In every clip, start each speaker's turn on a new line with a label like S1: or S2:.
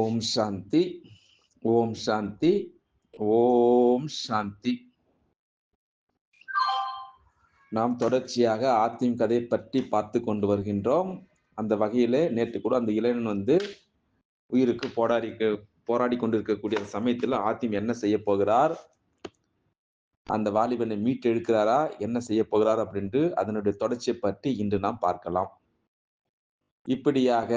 S1: ஓம் சாந்தி ஓம் சாந்தி ஓம் சாந்தி. நாம் தொடர்ச்சியாக ஆத்திம் கதையை பற்றி பார்த்து கொண்டு வருகின்றோம். அந்த வகையிலே நேற்று கூட அந்த இளைஞன் வந்து உயிருக்கு போராடி போராடி கொண்டிருக்கக்கூடிய சமயத்தில் ஆத்திம் என்ன செய்ய போகிறார்? அந்த வாலிபனை மீட்டெடுக்கிறாரா என்ன செய்ய போகிறார் அப்படின்ட்டு அதனுடைய தொடர்ச்சியை பற்றி இன்று நாம் பார்க்கலாம். இப்படியாக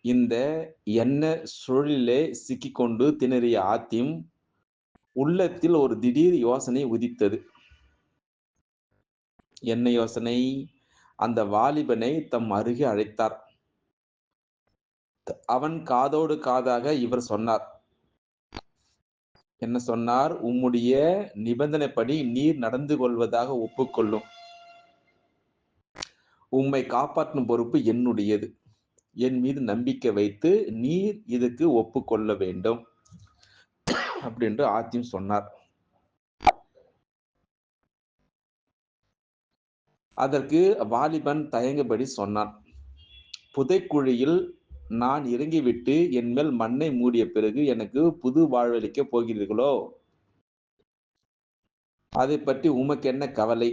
S1: இந்த எண்ண சுழலிலே சிக்கிக்கொண்டு திணறிய ஆத்திம் உள்ளத்தில் ஒரு திடீர் யோசனை உதித்தது. என்ன யோசனை? அந்த வாலிபனை தம் அருகே அழைத்தார். அவன் காதோடு காதாக இவர் சொன்னார். என்ன சொன்னார்? உம்முடைய நிபந்தனைப்படி நீர் நடந்து கொள்வதாக ஒப்புக்கொள்ளும். உம்மை காப்பாற்றும் பொறுப்பு என்னுடையது. என் மீது நம்பிக்கை வைத்து நீர் இதுக்கு ஒப்புக்கொள்ள வேண்டும். அப்படின்று ஆத்தியும் சொன்னார். அதற்கு வாலிபன் தயங்கபடி சொன்னான். புதைக்குழியில் நான் இறங்கிவிட்டு என் மேல் மண்ணை மூடிய பிறகு எனக்கு புது வாழ்வளிக்க போகிறீர்களோ? அதை பற்றி உமக்கு என்ன கவலை?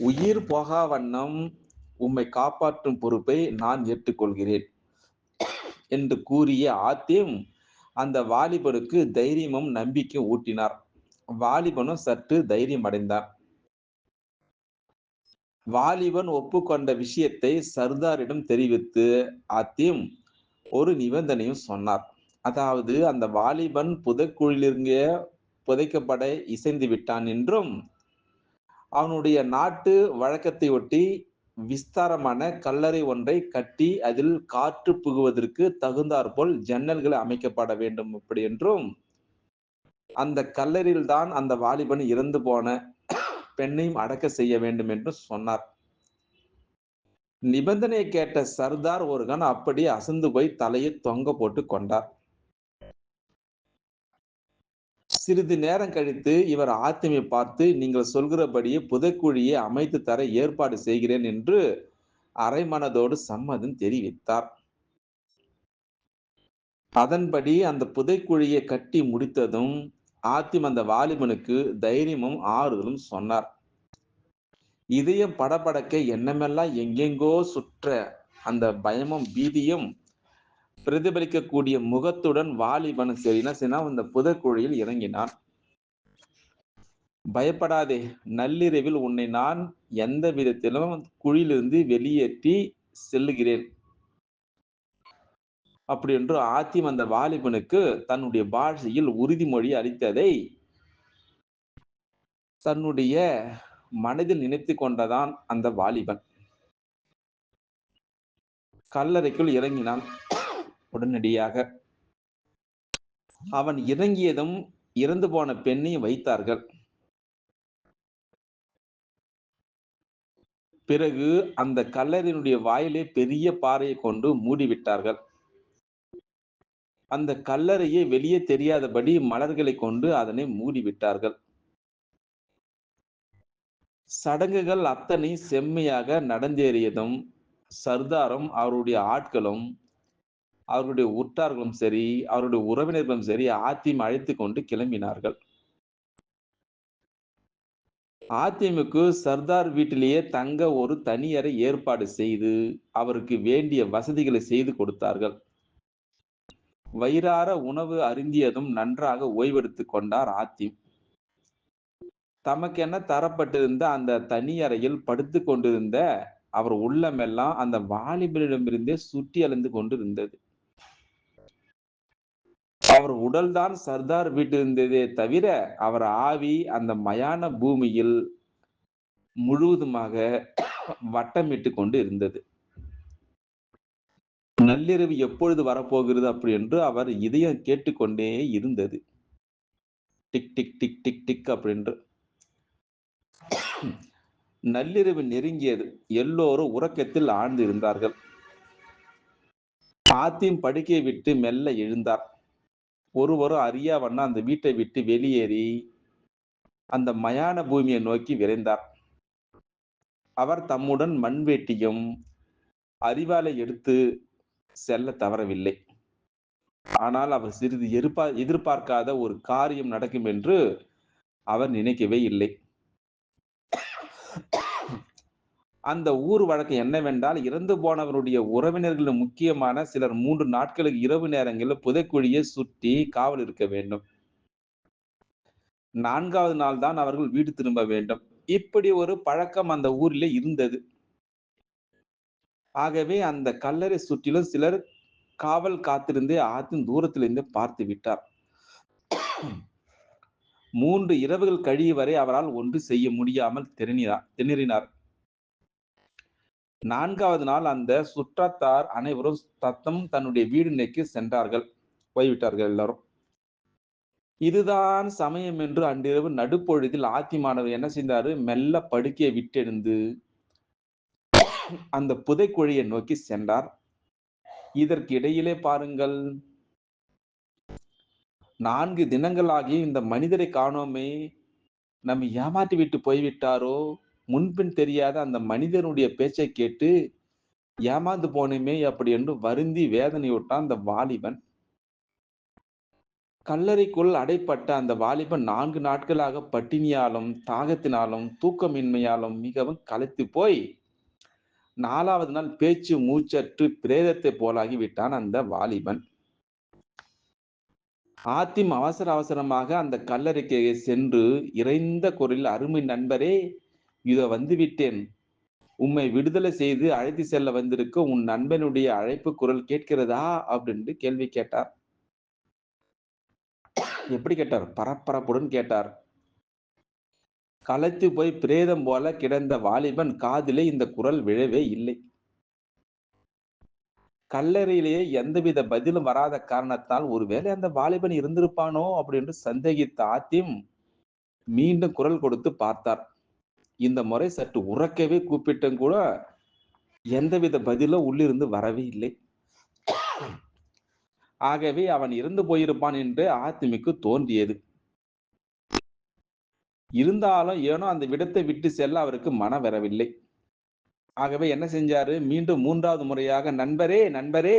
S1: உயிர் போகா வண்ணம் உம்மை காப்பாற்றும் பொறுப்பை நான் ஏற்றுக்கொள்கிறேன் என்று கூறிய ஆத்தியம் அந்த வாலிபனுக்கு தைரியமும் நம்பிக்கையும் ஊட்டினார். வாலிபனும் சற்று தைரியம் அடைந்தான். வாலிபன் ஒப்புக்கொண்ட விஷயத்தை சர்தாரிடம் தெரிவித்து ஆத்தியம் ஒரு நிபந்தனையும் சொன்னார். அதாவது அந்த வாலிபன் புதைக்குழிலிருங்க புதைக்கப்பட இசைந்து விட்டான் என்றும் அவனுடைய நாட்டு வழக்கத்தை ஒட்டி விஸ்தாரமான கல்லறை ஒன்றை கட்டி அதில் காற்று புகுவதற்கு தகுந்தாற்போல் ஜன்னல்கள் அமைக்கப்பட வேண்டும் அப்படி என்றும் அந்த கல்லறையில் தான் அந்த வாலிபன் இறந்து போன பெண்ணையும் அடக்க செய்ய வேண்டும் என்று சொன்னார். நிபந்தனையை கேட்ட சர்தார் ஒருகன் அப்படி அசந்து போய் தலையை தொங்க போட்டு கொண்டார். சிறிது நேரம் கழித்து இவர் ஆத்திமை பார்த்து நீங்கள் சொல்கிறபடியே புதைக்குழியை அமைத்து தர ஏற்பாடு செய்கிறேன் என்று அரைமனதோடு சம்மதம் தெரிவித்தார். அதன்படி அந்த புதைக்குழியை கட்டி முடித்ததும் ஆத்திம் அந்த வாலிபனுக்கு தைரியமும் ஆறுதலும் சொன்னார். இதயம் படபடக்க எண்ணமெல்லாம் எங்கெங்கோ சுற்ற அந்த பயமும் பீதியும் பிரதிபலிக்கக்கூடிய முகத்துடன் வாலிபன் சரினா சினா அந்த புதக்குழியில் இறங்கினான். பயப்படாதே நள்ளிரவில் உன்னை நான் எந்த விதத்திலும் குழியிலிருந்து வெளியேற்றி செல்லுகிறேன். அப்படி என்று ஆத்திம் அந்த வாலிபனுக்கு தன்னுடைய பாஷையில் உறுதிமொழி அளித்ததை தன்னுடைய மனதில் நினைத்து கொண்டதான் அந்த வாலிபன். கல்லறைக்குள் இறங்கினான். உடனடியாக அவன் இறங்கியதும் இறந்து போன பெண்ணையும் வைத்தார்கள். பிறகு அந்த கல்லறையினுடைய வாயிலே பெரிய பாறையை கொண்டு மூடிவிட்டார்கள். அந்த கல்லறையை வெளியே தெரியாதபடி மலர்களை கொண்டு அதனை மூடிவிட்டார்கள். சடங்குகள் அத்தனை செம்மையாக நடந்தேறியதும் சர்தாரும் அவருடைய ஆட்களும் அவர்களுடைய உற்றார்களும் சரி அவருடைய உறவினர்களும் சரி ஆத்திம் அழைத்து கொண்டு கிளம்பினார்கள். ஆத்திமுக்கு சர்தார் வீட்டிலேயே தங்க ஒரு தனியறை ஏற்பாடு செய்து அவருக்கு வேண்டிய வசதிகளை செய்து கொடுத்தார்கள். வயிறார உணவு அருந்தியதும் நன்றாக ஓய்வெடுத்து கொண்டார் ஆத்திம் தமக்கென தரப்பட்டிருந்த அந்த தனி அறையில் படுத்து கொண்டிருந்த அவர் உள்ளமெல்லாம் அந்த வாலிபரிடமிருந்தே சுற்றி அலைந்து கொண்டிருந்தது. அவர் உடல்தான் சர்தார் வீட்டிருந்ததே தவிர அவர் ஆவி அந்த மயான பூமியில் முழுவதுமாக வட்டமிட்டு கொண்டு இருந்தது. நள்ளிரவு எப்பொழுது வரப்போகிறது அப்படி என்று அவர் இதயம் கேட்டுக்கொண்டே இருந்தது. Tick tick tick tick tick அப்படின்று. நள்ளிரவு நெருங்கியது. எல்லோரும் உறக்கத்தில் ஆழ்ந்து இருந்தார்கள். ஆத்தியும் படுக்கையை விட்டு மெல்ல எழுந்தார். ஒருவரும் அறியா வண்ணா அந்த வீட்டை விட்டு வெளியேறி அந்த மயான பூமியை நோக்கி விரைந்தார் அவர் தம்முடன் மண்வேட்டியும் அறிவாலை எடுத்து செல்ல தவறவில்லை. ஆனால் அவர் சிறிது எதிர்பா எதிர்பார்க்காத ஒரு காரியம் நடக்கும் என்று அவர் நினைக்கவே இல்லை. அந்த ஊர் வழக்கு என்னவென்றால், இறந்து போனவருடைய உறவினர்களின் முக்கியமான சிலர் மூன்று நாட்களுக்கு இரவு நேரங்களில் புதைக்குழியை சுற்றி காவல் இருக்க வேண்டும். நான்காவது நாள் தான் அவர்கள் வீடு திரும்ப வேண்டும். இப்படி ஒரு பழக்கம் அந்த ஊரிலே இருந்தது. ஆகவே அந்த கல்லறை சுற்றிலும் சிலர் காவல் காத்திருந்தே ஆத்தின் தூரத்திலிருந்து பார்த்து விட்டார். மூன்று இரவுகள் கழியும் வரை அவரால் ஒன்று செய்ய முடியாமல் திணறினார் திணறினார். நான்காவது நாள் அந்த சுற்றத்தார் அனைவரும் தத்தம் தன்னுடைய வீடு நோக்கி சென்றார்கள். போய்விட்டார்கள் எல்லாரும். இதுதான் சமயம் என்று அன்றிரவு நடுப்பொழுதில் ஆத்திமானவர் என்ன செய்தாரு, மெல்ல படுக்கையை விட்டெழுந்து அந்த புதைக்குழியை நோக்கி சென்றார். இதற்கு இடையிலே பாருங்கள் நான்கு தினங்களாகி இந்த மனிதரை காணோமே! நம்ம ஏமாற்றி விட்டு போய்விட்டாரோ! முன்பின் தெரியாத அந்த மனிதனுடைய பேச்சைக் கேட்டு ஏமாந்து போனோமே! அப்படி என்று வருந்தி வேதனையுட்டான் அந்த வாலிபன். கல்லறைக்குள் அடைப்பட்ட அந்த வாலிபன் நான்கு நாட்களாக பட்டினியாலும், தாகத்தினாலும், தூக்கமின்மையாலும் மிகவும் களைத்துப் போய் நாலாவது நாள் பேச்சு மூச்சற்று பிரேதத்தைப் போலாகி விட்டான் அந்த வாலிபன். ஆத்திம் அவசர அவசரமாக அந்த கல்லறைக்கு சென்று இறைந்த குரலில், "அருமை நண்பரே! இதோ வந்துவிட்டேன். உம்மை விடுதலை செய்து அழைத்து செல்ல வந்திருக்க உன் நண்பனுடைய அழைப்பு குரல் கேட்கிறதா?" அப்படின்ட்டு கேள்வி கேட்டார். எப்படி கேட்டார்? பரபரப்புடன் கேட்டார். களைத்து போய் பிரேதம் போல கிடந்த வாலிபன் காதிலே இந்த குரல் விழவே இல்லை. கல்லறையிலேயே எந்தவித பதிலும் வராத காரணத்தால், ஒருவேளை அந்த வாலிபன் இருந்திருப்பானோ அப்படின்னு சந்தேகித்த ஆத்திம், மீண்டும் குரல் கொடுத்து பார்த்தார். இந்த முறை சற்று உறக்கவே கூப்பிட்டும் கூட, எந்தவித பதிலும் உள்ளிருந்து வரவே இல்லை. ஆகவே அவன் இறந்து போயிருப்பான் என்று ஆத்மிக்கு தோன்றியது. இருந்தாலும் ஏனோ அந்த விடத்தை விட்டு செல்ல அவருக்கு மனம் வரவில்லை. ஆகவே என்ன செஞ்சாரு, மீண்டும் மூன்றாவது முறையாக, "நண்பரே! நண்பரே!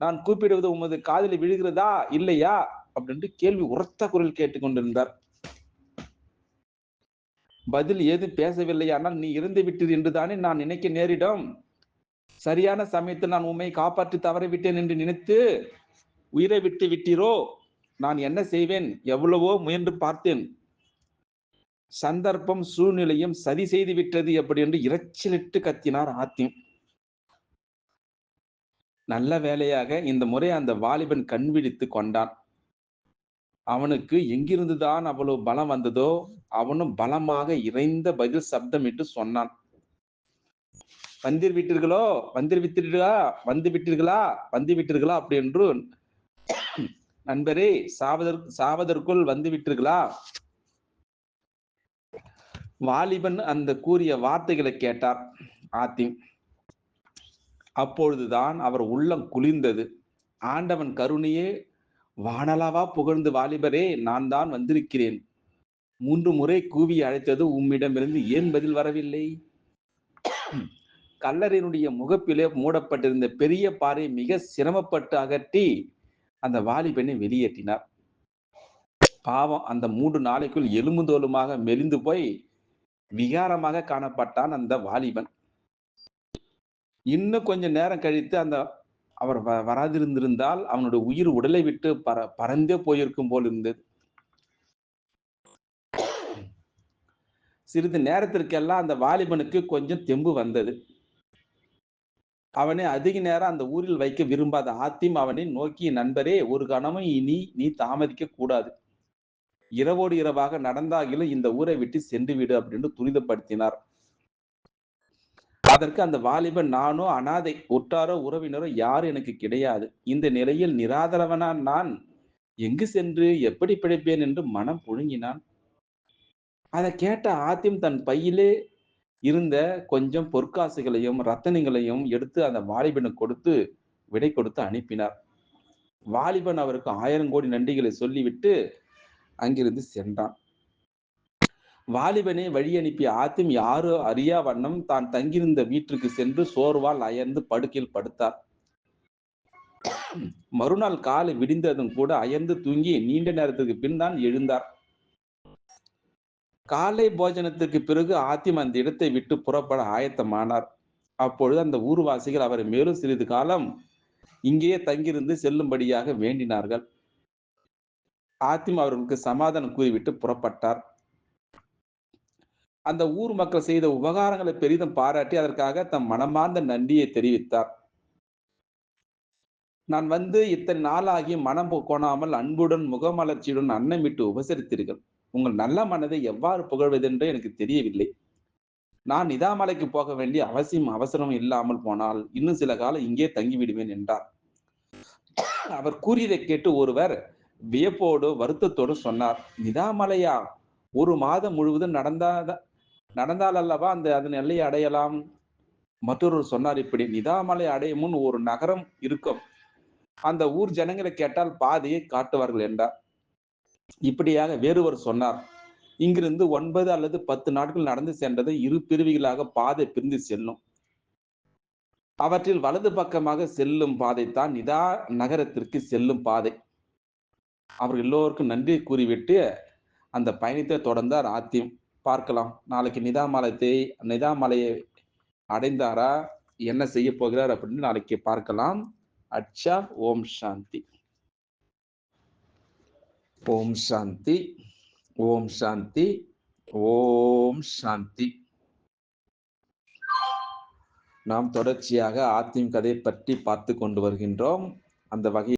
S1: நான் கூப்பிடுவது உமது காதில் விழுகிறதா? இல்லையா?" அப்படின்ட்டு கேள்வி உரத்த குரல் கேட்டுக்கொண்டிருந்தார் பதில் ஏதும் பேசவில்லையானால், "நீ இறந்து விட்டது என்று தானே நான் நினைக்க நேரிடும். சரியான சமயத்தில் நான் உம்மை காப்பாற்றி தவறிவிட்டேன் என்று நினைத்து உயிரை விட்டு விட்டீரோ? நான் என்ன செய்வேன்? எவ்வளவோ முயன்று பார்த்தேன். சந்தர்ப்பம், சூழ்நிலையும் சதி செய்து விட்டது" எப்படி என்று இரைச்சலிட்டு கத்தினார் ஆத்திம். நல்ல வேலையாக இந்த முறை அந்த வாலிபன் கண்விழித்து கொண்டான். அவனுக்கு எங்கிருந்து தான் அவ்வளவு பலம் வந்ததோ, அவனும் பலமாக இறைந்த பதில் சப்தமிட்டு சொன்னான். வந்திர் விட்டீர்களோ? வந்தீர் விட்டீர்களா? வந்து விட்டீர்களா? வந்து விட்டீர்களா?" அப்படி என்று, "நண்பரே! சாவதற் சாவதற்குள் வந்து விட்டீர்களா?" வாலிபன் அந்த கூறிய வார்த்தைகளை கேட்டார் ஆத்திம். அப்பொழுதுதான் அவர் உள்ளம் குளிர்ந்தது. ஆண்டவன் கருணையே வானலாவா புகழ்ந்து, "வாலிபரே! நான் தான் வந்திருக்கிறேன். மூன்று முறை கூவி அழைத்தது உம்மிடமிருந்து ஏன் பதில் வரவில்லை?" கல்லறையினுடைய முகப்பிலே மூடப்பட்டிருந்த பெரிய பாறை மிக சிரமப்பட்டு அகற்றி, அந்த வாலிபனை வெளியேற்றினார். பாவம் அந்த மூன்று நாளைக்குள் எலும்பும் தோலுமாக மெலிந்து போய், விகாரமாக காணப்பட்டான் அந்த வாலிபன். இன்னும் கொஞ்ச நேரம் கழித்து அந்த அவர் வ வராதிருந்திருந்தால், அவனுடைய உயிர் உடலை விட்டு பற பறந்தே போயிருக்கும் போல் இருந்தது. சிறிது நேரத்திற்கெல்லாம் அந்த வாலிபனுக்கு கொஞ்சம் தெம்பு வந்தது. அவனை அதிக நேரம் அந்த ஊரில் வைக்க விரும்பாத ஆத்திம் அவனை நோக்கி, "நண்பரே! ஒரு கணமும் இனி நீ தாமதிக்க கூடாது. இரவோடு இரவாக நடந்தாகிலும் இந்த ஊரை விட்டு சென்றுவிடு" அப்படின்னு துரிதப்படுத்தினார். அதற்கு அந்த வாலிபன், "நானோ அனாதை. உற்றாரோ, உறவினரோ யாரும் எனக்கு கிடையாது. இந்த நிலையில் நிராதரவனா நான் எங்கு சென்று எப்படி பிழைப்பேன்?" என்று மனம் புழுங்கினான். அதைக் கேட்ட ஆத்திம் தன் பையிலே இருந்த கொஞ்சம் பொற்காசுகளையும், ரத்தனங்களையும் எடுத்து அந்த வாலிபனுக்கு கொடுத்து, விடை கொடுத்து அனுப்பினார். வாலிபன் அவருக்கு ஆயிரம் கோடி நன்றிகளை சொல்லிவிட்டு அங்கிருந்து சென்றான். வாலிபனை வழி அனுப்பிய ஆத்திம் யாரோ அறியா வண்ணம் தான் தங்கியிருந்த வீட்டிற்கு சென்று சோர்வால் அயர்ந்து படுக்கையில் படுத்தார். மறுநாள் காலை விடிந்ததும் கூட அயர்ந்து தூங்கி நீண்ட நேரத்துக்கு பின் தான் எழுந்தார். காலை போஜனத்துக்கு பிறகு ஆத்திம் அந்த இடத்தை விட்டு புறப்பட ஆயத்தமானார். அப்பொழுது அந்த ஊர்வாசிகள் அவரை மேலும் சிறிது காலம் இங்கேயே தங்கியிருந்து செல்லும்படியாக வேண்டினார்கள். ஆத்திம் அவர்களுக்கு சமாதானம் கூறிவிட்டு புறப்பட்டார். அந்த ஊர் மக்கள் செய்த உபகாரங்களை பெரிதும் பாராட்டி அதற்காக தம் மனமார்ந்த நன்றியை தெரிவித்தார். நான் வந்து இத்தனை நாளாகி மனம் கோணாமல் அன்புடன் முகமலர்ச்சியுடன் அன்னமிட்டு உபசரித்தீர்கள். உங்கள் நல்ல மனதை எவ்வாறு புகழ்வதென்று எனக்கு தெரியவில்லை. நான் நிதாமலைக்கு போக வேண்டிய அவசியம் அவசரம் இல்லாமல் போனால் இன்னும் சில காலம் இங்கே தங்கிவிடுவேன் என்றார். அவர் கூறியதை கேட்டு ஒருவர் வியப்போடு வருத்தத்தோடு சொன்னார் நிதாமலையா? ஒரு மாதம் முழுவதும் நடந்தாத நடந்தால் அல்லவா அந்த அதன் எல்லையை அடையலாம்? மற்றொருவர் சொன்னார் இப்படி நிதாமலை அடையும் முன் ஒரு நகரம் இருக்கும். அந்த ஊர் ஜனங்களை கேட்டால் பாதையை காட்டுவார்கள் என்றார். இப்படியாக வேறுவர் சொன்னார். இங்கிருந்து ஒன்பது அல்லது பத்து நாட்கள் நடந்து சென்றது இரு பிரிவுகளாக பாதை பிரிந்து செல்லும். அவற்றில் வலது பக்கமாக செல்லும் பாதை தான் நிதா நகரத்திற்கு செல்லும் பாதை. அவர் எல்லோருக்கும் நன்றி கூறிவிட்டு அந்த பயணத்தை தொடர்ந்தார் ஆத்தியம் பார்க்கலாம். நாளைக்கு நிதாமலத்தை நிதாமலையை அடைந்தாரா? என்ன செய்ய போகிறார் அப்படின்னு நாளைக்கு பார்க்கலாம். அச்சா ஓம் சாந்தி. ஓம் சாந்தி. ஓம் சாந்தி. ஓம் சாந்தி. நாம் தொடர்ச்சியாக ஆத்திம் கதை பற்றி பார்த்து கொண்டு வருகின்றோம். அந்த வகையில்